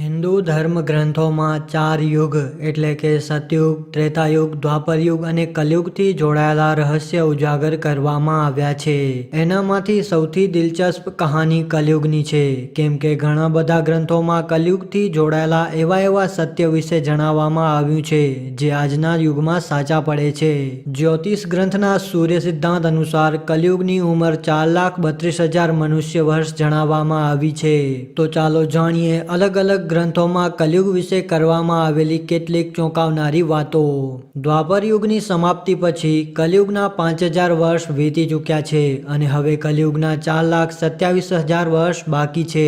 હિન્દુ ધર્મ ગ્રંથોમાં ચાર યુગ એટલે કે સતયુગ, ત્રેતાયુગ, દ્વાપરયુગ અને કલયુગથી જોડાયેલા રહસ્ય ઉજાગર કરવામાં આવ્યા છે. એનામાંથી સૌથી દિલચસ્પ કહાની કલયુગની છે. કેમ કે ઘણા બધા ગ્રંથોમાં કલયુગથી જોડાયેલા એવા એવા સત્ય વિશે જણાવવામાં આવ્યું છે, જે આજના યુગમાં સાચા પડે છે. જ્યોતિષ ગ્રંથના સૂર્ય સિદ્ધાંત અનુસાર કલયુગની ઉંમર ચાર લાખ બત્રીસ હજાર મનુષ્ય વર્ષ જણાવવામાં આવી છે. તો ચાલો જાણીએ અલગ અલગ ગ્રંથોમાં કલયુગ વિશે કરવામાં આવેલી કેટલીક ચોંકાવનારી વાતો. દ્વાપર યુગની સમાપ્તિ પછી કલયુગના પાંચ હજાર વર્ષ વીતી ચૂક્યા છે અને હવે કલયુગના ચાર લાખ સત્યાવીસ હજાર વર્ષ બાકી છે.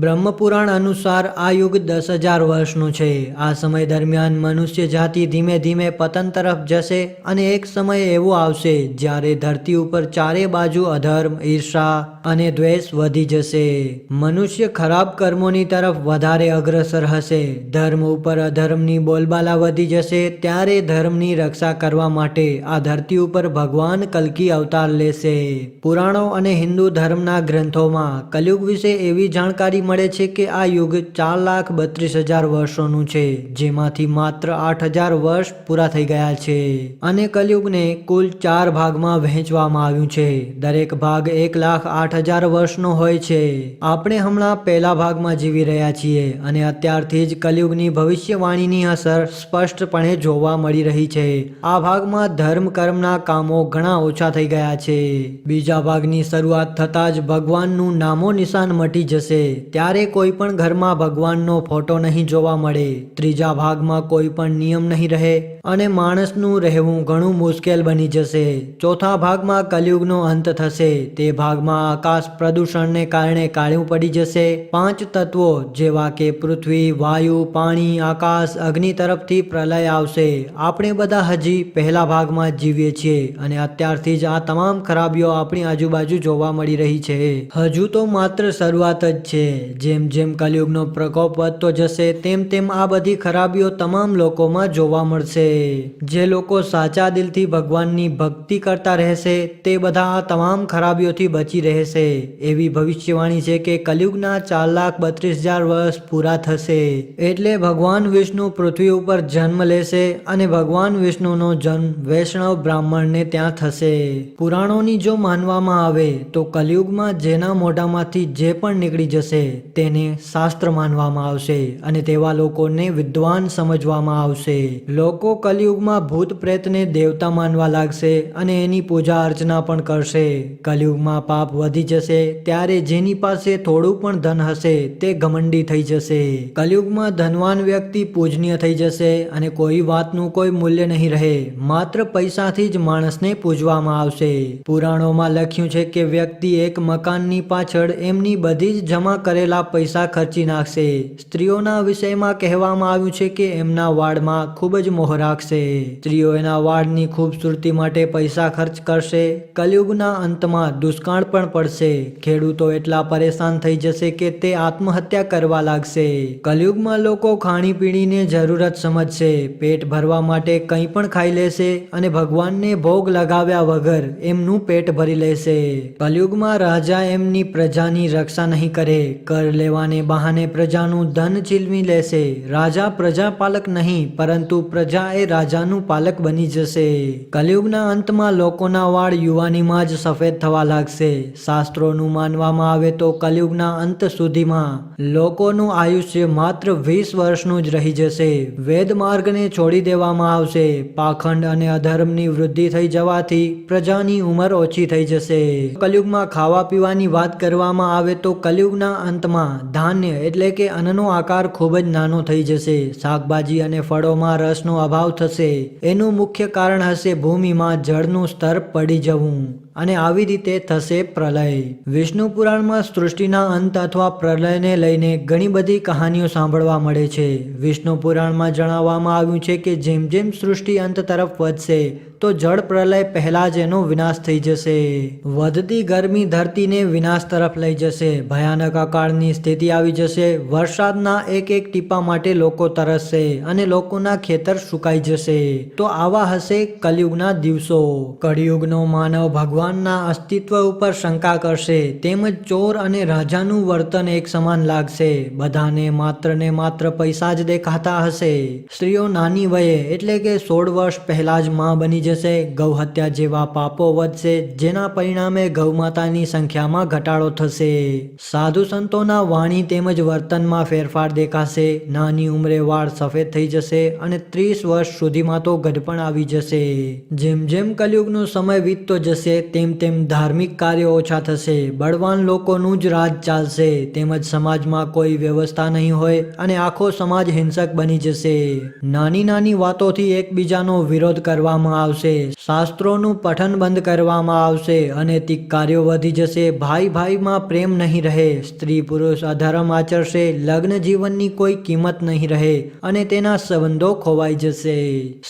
બ્રહ્મપુરાણ અનુસાર આ યુગ દસ હજાર વર્ષનું છે. આ સમય દરમિયાન મનુષ્ય જાતિ ધીમે ધીમે પતન તરફ જશે અને એક સમય એવો આવશે જ્યારે ધરતી ઉપર ચારે બાજુ અધર્મ, ઈર્ષા અને દ્વેષ વધી જશે. મનુષ્ય ખરાબ કર્મોની તરફ વધારે અગ્રસર હશે. ધર્મ ઉપર અધર્મની બોલબાલા વધી જશે, ત્યારે ધર્મની રક્ષા કરવા માટે આ ધરતી ઉપર ભગવાન કલ્કી અવતાર લેશે. પુરાણો અને હિન્દુ ધર્મના ગ્રંથોમાં કલયુગ વિશે એવી જાણકારી મળે છે કે આ યુગ ચાર લાખ બત્રીસ હજાર વર્ષોનું છે, જેમાંથી માત્ર આઠ હજાર વર્ષ પૂરા થઈ ગયા છે. અને કલયુગને કુલ ચાર ભાગમાં વહેંચવામાં આવ્યું છે. દરેક ભાગ એક લાખ આઠ હજાર વર્ષનો હોય છે. આપણે હમણાં પહેલા ભાગમાં જીવી રહ્યા છીએ. અને અત્યારથી જ કલયુગની ભવિષ્યવાણીની અસર સ્પષ્ટપણે જોવા મળી રહી છે. આ ભાગમાં ધર્મ કર્મના કામો ઘણા ઓછા થઈ ગયા છે. બીજા ભાગની શરૂઆત થતાં જ ભગવાનનું નામો નિશાન મટી જશે. ત્યારે કોઈ પણ ઘરમાં ભગવાનનો ફોટો નહીં જોવા મળે. ત્રીજા ભાગમાં કોઈ પણ નિયમ નહીં રહે અને માણસનું રહેવું ઘણું મુશ્કેલ બની જશે. ચોથા ભાગમાં કલયુગનો અંત થશે. તે ભાગમાં આકાશ પ્રદૂષણને કારણે કાળું પડી જશે. પાંચ તત્વો જેવા કે પૃથ્વી, વાયુ, પાણી, આકાશ, અગ્નિ તરફથી પ્રલય આવશે. આપણે બધા હજી પહેલા ભાગમાં જીવીએ છીએ અને અત્યારથી જ આ તમામ ખરાબીઓ આપણી આજુબાજુ જોવા મળી રહી છે. હજુ તો માત્ર શરૂઆત જ છે. જેમ જેમ કલયુગનો પ્રકોપ વધતો જશે, તેમ તેમ આ બધી ખરાબીઓ તમામ લોકોમાં જોવા મળશે. જે લોકો સાચા દિલથી ભગવાનની ભક્તિ કરતા રહેશે, તે બધા આ તમામ ખરાબીઓથી બચી રહેશે. એવી ભવિષ્યવાણી છે કે કલયુગના ચાર લાખ બત્રીસ હજાર વર્ષ પૂરા થશે. એટલે ભગવાન વિષ્ણુ પૃથ્વી ઉપર જન્મ લેશે અને ભગવાન વિષ્ણુનો જન્મ વૈષ્ણવ બ્રાહ્મણને ત્યાં થશે. પુરાણોની જો માનવામાં આવે તો કલયુગમાં જેના મોઢામાંથી જે પણ નીકળી જશે તેને શાસ્ત્ર માનવામાં આવશે અને તેવા લોકોને વિદ્વાન સમજવામાં આવશે. લોકો કલયુગમાં ભૂત પ્રેતને દેવતા માનવા લાગશે અને એની પૂજા અર્ચના પણ કરશે. કલયુગમાં પાપ વધી જશે ત્યારે જેની પાસે થોડું પણ ધન હશે તે ઘમંડી થઈ જશે. કલયુગમાં ધનવાન વ્યક્તિ પૂજનીય થઈ જશે અને કોઈ વાતનું કોઈ મૂલ્ય નહીં રહે. માત્ર પૈસાથી જ માણસને પૂજવામાં આવશે. પુરાણોમાં લખ્યું છે કે વ્યક્તિ એક મકાનની પાછળ એમની બધી જ જમા કરેલા પૈસા ખર્ચી નાખશે. સ્ત્રીઓના વિષયમાં કહેવામાં આવ્યું છે કે એમના વાળમાં ખૂબ જ મોહ રાખશે. સ્ત્રીઓ એના વાળની ખૂબસૂરતી માટે પૈસા ખર્ચ કરશે. કલયુગના અંતમાં દુષ્કાળ પણ પડશે. ખેડૂતો એટલા પરેશાન થઈ જશે કે તે આત્મહત્યા કરવા લાગશે. કલયુગમાં લોકો ખાણીપીણીને જરૂરત સમજશે, પેટ ભરવા માટે કંઈ પણ ખાઈ લેશે અને ભગવાનને ભોગ લગાવ્યા વગર એમનું પેટ ભરી લેશે. કલયુગમાં રાજા એમની પ્રજાની રક્ષા નહીં કરે, કર લેવાને બહાને પ્રજાનું ધન છીલવી લેશે. રાજા પ્રજાપાલક નહીં, પરંતુ પ્રજા એ રાજાનું પાલક બની જશે. કલયુગના અંતમાં લોકોના વાળ યુવાનીમાં જ સફેદ થવા લાગશે. શાસ્ત્રોનું માનવામાં આવે તો કલયુગના અંત સુધીમાં લોકોનું આયુષ્ય માત્ર વીસ વર્ષનું જ રહી જશે. વેદ માર્ગને છોડી દેવામાં આવશે. પાખંડ અને અધર્મની વૃદ્ધિ થઈ જવાથી પ્રજાની ઉંમર ઓછી થઈ જશે. કલયુગમાં ખાવા પીવાની વાત કરવામાં આવે તો કલયુગના અંતમાં ધાન્ય એટલે કે અન્નનો આકાર ખૂબ જ નાનો થઈ જશે. શાકભાજી અને ફળોમાં રસનો અભાવ થશે. એનું મુખ્ય કારણ હશે ભૂમિમાં જળનું સ્તર પડી જવું. અને આવી રીતે થશે પ્રલય. વિષ્ણુ પુરાણમાં સૃષ્ટિના અંત અથવા પ્રલયને લઈને ઘણી બધી કહાનીઓ સાંભળવા મળે છે. વિષ્ણુ પુરાણમાં જણાવવામાં આવ્યું છે કે જેમ જેમ સૃષ્ટિ અંત તરફ વધશે, તો જળ પ્રલય પહેલા જ એનો વિનાશ થઈ જશે. વધતી ગરમી ધરતીને વિનાશ તરફ લઈ જશે. ભયાનક અકાળની સ્થિતિ આવી જશે. વરસાદના એક એક ટીપા માટે લોકો તરસશે અને લોકોના ખેતર સુકાઈ જશે. તો આવા હશે કલયુગના દિવસો. કળિયુગનો માનવ ભગવાનના અસ્તિત્વ ઉપર શંકા કરશે, તેમજ ચોર અને રાજાનું વર્તન એક સમાન લાગશે. બધાને માત્ર ને માત્ર પૈસા જ દેખાતા હશે. સ્ત્રીઓ નાની વયે, એટલે કે સોળ વર્ષ પહેલા જ માં બની જશે. ગૌહત્યા જેવા પાપો વધશે, જેના પરિણામે ગૌમાતાની સંખ્યામાં ઘટાડો થશે. સાધુ સંતોના વાણી તેમજ વર્તનમાં ફેરફાર દેખાશે. નાની ઉંમરે વાળ સફેદ થઈ જશે અને ત્રીસ વર્ષ સુધીમાં તો ગઢપણ આવી જશે. જેમ જેમ કલયુગનો સમય વીતતો જશે તેમ તેમ ધાર્મિક કાર્યો ઓછા થશે. બળવાન લોકોનું જ રાજ ચાલશે. તેમજ સમાજમાં કોઈ વ્યવસ્થા નહીં હોય અને આખો સમાજ હિંસક બની જશે. નાની નાની વાતોથી એકબીજાનો વિરોધ કરવામાં આવશે. શાસ્ત્રોનું પઠન બંધ કરવામાં આવશે અનૈતિક કાર્યો વધી જશે. ભાઈ ભાઈમાં પ્રેમ નહીં રહે. સ્ત્રી પુરુષ અધર્મ આચરશે. લગ્ન જીવનની કોઈ કિંમત નહીં રહે અને તેના સંબંધો ખોવાઈ જશે.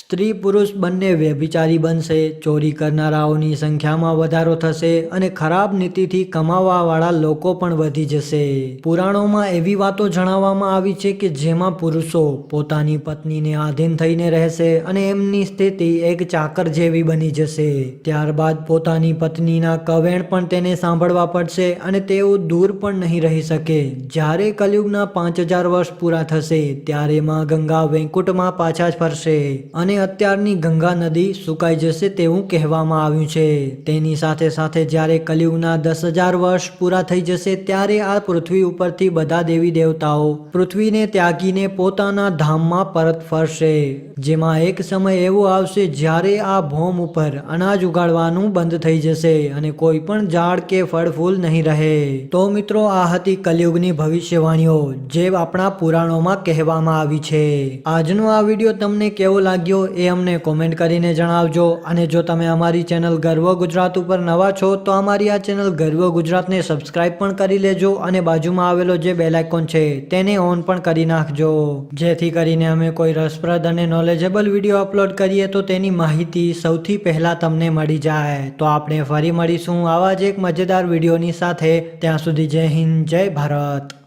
સ્ત્રી પુરુષ બંને વ્યભિચારી બનશે. ચોરી કરનારાઓની સંખ્યામાં વધારો થશે અને ખરાબ નીતિથી કમાવાવાળા લોકો પણ વધી જશે. પુરાણોમાં એવી વાતો જણાવવામાં આવી છે કે જેમાં પુરુષો પોતાની પત્નીને આધીન થઈને રહેશે અને એમની સ્થિતિ એક ચાકર જેવી બની જશે. ત્યારબાદ પોતાની પત્નીના કવેણ પણ તેને સાંભળવા પડશે અને તેઓ દૂર પણ નહીં રહી શકે. જ્યારે કલયુગના પાંચ હજાર વર્ષ પૂરા થશે, ત્યારે માં ગંગા વૈકુંઠમાં પાછા જ ફરશે અને અત્યારની ગંગા નદી સુકાઈ જશે તેવું કહેવામાં આવ્યું છે. તેની સાથે સાથે જ્યારે કલયુગના દસ હજાર વર્ષ પૂરા થઈ જશે ત્યારે આ પૃથ્વી ઉપરથી બધા દેવી દેવતાઓ પૃથ્વીને ત્યાગીને પોતાના ધામમાં પરત ફરશે. જેમાં એક સમય એવો આવશે જ્યારે આ ભોમ ઉપર અનાજ ઉગાડવાનું બંધ થઈ જશે અને કોઈ પણ ઝાડ કે ફળ ફૂલ નહીં રહે. તો મિત્રો, આ હતી કલયુગની ભવિષ્યવાણીઓ, જે આપણા પુરાણોમાં કહેવામાં આવી છે. આજનો આ વીડિયો તમને કેવો લાગ્યો એ અમને કોમેન્ટ કરીને જણાવજો. અને જો તમે અમારી ચેનલ ગર્વ ગુજરાત ઉપર નવા છો તો અમારી આ ચેનલ ગર્વ ગુજરાતને સબસ્ક્રાઇબ પણ કરી લેજો અને બાજુમાં આવેલો જે બેલ છે તેને ઓન પણ કરી નાખજો. જેથી કરીને અમે કોઈ રસપ્રદ અને નોલેજેબલ વીડિયો અપલોડ કરીએ તો તેની માહિતી સૌથી પહેલાં તમને મળી જાય. તો આપણે ફરી મળીશું આવા જ એક મજેદાર વિડીયોની સાથે. ત્યાં સુધી જય હિન્દ, જય ભારત.